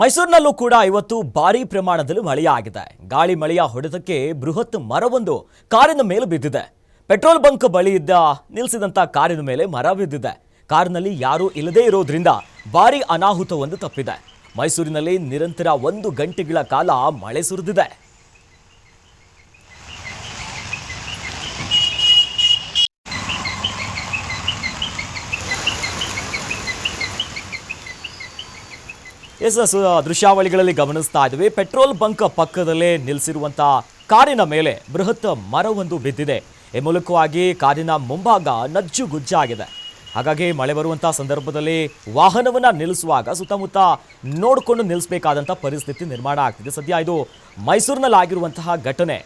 ಮೈಸೂರಿನಲ್ಲೂ ಕೂಡ ಇವತ್ತು ಭಾರೀ ಪ್ರಮಾಣದಲ್ಲಿ ಮಳೆಯಾಗಿದೆ. ಗಾಳಿ ಮಳೆಯ ಹೊಡೆತಕ್ಕೆ ಬೃಹತ್ ಮರವೊಂದು ಕಾರಿನ ಮೇಲೆ ಬಿದ್ದಿದೆ. ಪೆಟ್ರೋಲ್ ಬಂಕ್ ಬಳಿ ಇದ್ದ ನಿಲ್ಲಿಸಿದಂಥ ಕಾರಿನ ಮೇಲೆ ಮರ ಬಿದ್ದಿದೆ. ಕಾರಿನಲ್ಲಿ ಯಾರೂ ಇಲ್ಲದೇ ಇರೋದ್ರಿಂದ ಭಾರೀ ಅನಾಹುತವೊಂದು ತಪ್ಪಿದೆ. ಮೈಸೂರಿನಲ್ಲಿ ನಿರಂತರ ಒಂದು ಗಂಟೆಗಳ ಕಾಲ ಮಳೆ ಸುರಿದಿದೆ. ಎಸ್ ದೃಶ್ಯಾವಳಿಗಳಲ್ಲಿ ಗಮನಿಸ್ತಾ ಇದ್ವಿ. ಪೆಟ್ರೋಲ್ ಬಂಕ್ ಪಕ್ಕದಲ್ಲೇ ನಿಲ್ಲಿಸಿರುವಂತಹ ಕಾರಿನ ಮೇಲೆ ಬೃಹತ್ ಮರವೊಂದು ಬಿದ್ದಿದೆ. ಈ ಮೂಲಕವಾಗಿ ಕಾರಿನ ಮುಂಭಾಗ ನಜ್ಜು ಗುಜ್ಜಾಗಿದೆ ಹಾಗಾಗಿ ಮಳೆ ಬರುವಂತಹ ಸಂದರ್ಭದಲ್ಲಿ ವಾಹನವನ್ನ ನಿಲ್ಲಿಸುವಾಗ ಸುತ್ತಮುತ್ತ ನೋಡಿಕೊಂಡು ನಿಲ್ಲಿಸಬೇಕಾದಂಥ ಪರಿಸ್ಥಿತಿ ನಿರ್ಮಾಣ ಆಗ್ತಿದೆ. ಸದ್ಯ ಇದು ಮೈಸೂರಿನಲ್ಲಿ ಆಗಿರುವಂತಹ ಘಟನೆ.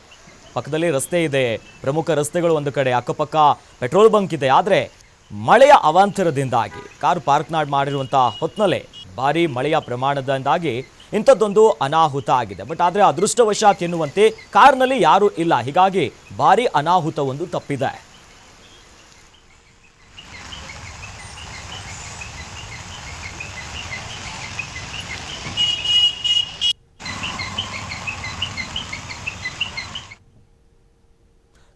ಪಕ್ಕದಲ್ಲಿ ರಸ್ತೆ ಇದೆ. ಪ್ರಮುಖ ರಸ್ತೆಗಳು ಒಂದು ಕಡೆ, ಅಕ್ಕಪಕ್ಕ ಪೆಟ್ರೋಲ್ ಬಂಕ್ ಇದೆ. ಆದರೆ ಮಳೆಯ ಅವಾಂತರದಿಂದಾಗಿ ಕಾರು ಪಾರ್ಕ್ ಮಾಡಿರುವಂಥ ಹೊತ್ನಲ್ಲೇ ಭಾರಿ ಮಳೆಯ ಪ್ರಮಾಣದಿಂದಾಗಿ ಇಂಥದ್ದೊಂದು ಅನಾಹುತ ಆಗಿದೆ. ಬಟ್ ಆದರೆ ಅದೃಷ್ಟವಶಾತ್ ಎನ್ನುವಂತೆ ಕಾರ್ನಲ್ಲಿ ಯಾರೂ ಇಲ್ಲ. ಹೀಗಾಗಿ ಭಾರಿ ಅನಾಹುತವೊಂದು ತಪ್ಪಿದೆ.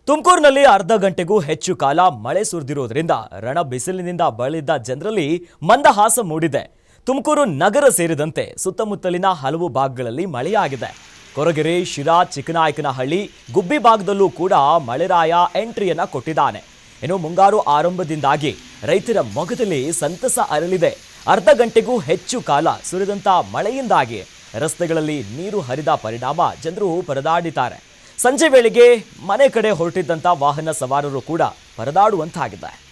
ತುಮಕೂರಿನಲ್ಲಿ ಅರ್ಧ ಗಂಟೆಗೂ ಹೆಚ್ಚು ಕಾಲ ಮಳೆ ಸುರಿದಿರೋದ್ರಿಂದ ರಣ ಬಿಸಿಲಿನಿಂದ ಬಳಲಿದ್ದ ಜನರಲ್ಲಿ ಮಂದಹಾಸ ಮೂಡಿದೆ. ತುಮಕೂರು ನಗರ ಸೇರಿದಂತೆ ಸುತ್ತಮುತ್ತಲಿನ ಹಲವು ಭಾಗಗಳಲ್ಲಿ ಮಳೆಯಾಗಿದೆ. ಕೊರಗೆರೆ, ಶಿರಾ, ಚಿಕ್ಕನಾಯಕನಹಳ್ಳಿ, ಗುಬ್ಬಿ ಭಾಗದಲ್ಲೂ ಕೂಡ ಮಳೆರಾಯ ಎಂಟ್ರಿಯನ್ನು ಕೊಟ್ಟಿದ್ದಾನೆ. ಇನ್ನು ಮುಂಗಾರು ಆರಂಭದಿಂದಾಗಿ ರೈತರ ಮೊಗದಲ್ಲಿ ಸಂತಸ ಅರಳಿದೆ. ಅರ್ಧ ಗಂಟೆಗೂ ಹೆಚ್ಚು ಕಾಲ ಸುರಿದಂತ ಮಳೆಯಿಂದಾಗಿ ರಸ್ತೆಗಳಲ್ಲಿ ನೀರು ಹರಿದ ಪರಿಣಾಮ ಜನರು ಪರದಾಡಿದ್ದಾರೆ. ಸಂಜೆ ವೇಳೆಗೆ ಮನೆ ಕಡೆ ಹೊರಟಿದ್ದಂಥ ವಾಹನ ಸವಾರರು ಕೂಡ ಪರದಾಡುವಂತಾಗಿದೆ.